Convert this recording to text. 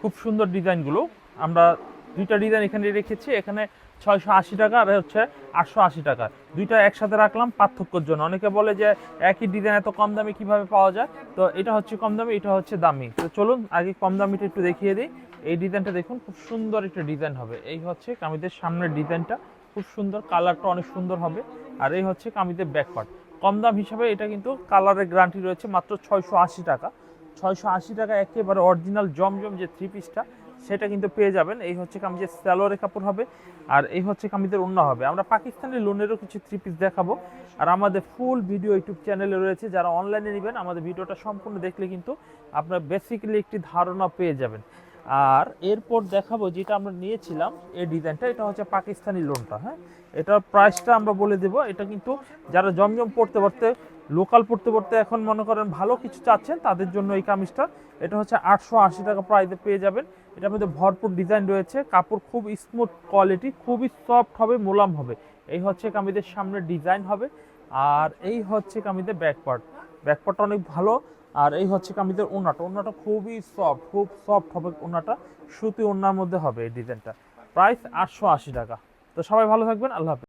খুব সুন্দর ডিজাইনগুলো। আমরা দুইটা ডিজাইন এখানে রেখেছি, এখানে ছয়শো আশি টাকা আর হচ্ছে আটশো আশি টাকা। দুইটা একসাথে রাখলাম পার্থক্যর জন্য। অনেকে বলে যে একই ডিজাইন এত কম দামে কীভাবে পাওয়া যায়? তো এটা হচ্ছে কম দামি, এটা হচ্ছে দামি। তো চলুন আগে কম দামিটা একটু দেখিয়ে দিই। এই ডিজাইনটা দেখুন, খুব সুন্দর একটা ডিজাইন হবে। এই হচ্ছে কামিজের সামনের ডিজাইনটা। খুব সুন্দর, কালারটা অনেক সুন্দর হবে। আর এই হচ্ছে কামিজের ব্যাকপার্ট কম দাম হিসাবে এটা কিন্তু কালারের গ্যারান্টি রয়েছে মাত্র ছয়শো আশি টাকা। ছয়শো আশি টাকা একেবারে অরিজিনাল জমজম যে থ্রি পিসটা সেটা কিন্তু পেয়ে যাবেন। এই হচ্ছে কামিজের স্যালোয়ারে কাপড় হবে, আর এই হচ্ছে কামিজের অন্য হবে। আমরা পাকিস্তানের লোনেরও কিছু থ্রি পিস দেখাবো। আর আমাদের ফুল ভিডিও ইউটিউব চ্যানেলে রয়েছে, যারা অনলাইনে নেবেন, আমাদের ভিডিওটা সম্পূর্ণ দেখলে কিন্তু আপনার বেসিক্যালি একটি ধারণা পেয়ে যাবেন। আর এরপর দেখাবো যেটা আমরা নিয়েছিলাম, এই ডিজাইনটা এটা হচ্ছে পাকিস্তানি লোনটা হ্যাঁ? এটার প্রাইসটা আমরা বলে দেব। এটা কিন্তু যারা জমজম পড়তে পড়তে লোকাল পড়তে পড়তে এখন মনে করেন ভালো কিছু চাচ্ছেন, তাদের জন্য এই কামিজটা। এটা হচ্ছে আটশো আশি টাকা প্রাইসে পেয়ে যাবেন। এটার মধ্যে ভরপুর ডিজাইন রয়েছে, কাপড় খুব স্মুথ কোয়ালিটি খুবই সফট হবে, মোলাম হবে। এই হচ্ছে কামিজের সামনে ডিজাইন হবে, আর এই হচ্ছে কামিজের ব্যাকপার্ট ব্যাকপার্টটা অনেক ভালো, আর এই হচ্ছে কামিজের ওনাটা ওনাটা খুবই সফট খুব সফট হবে ওনাটা সুতি ওনার মধ্যে হবে এই ডিজাইনটা প্রাইস আটশো আশি টাকা। তো সবাই ভালো থাকবেন, আল্লাহ হাফেজ।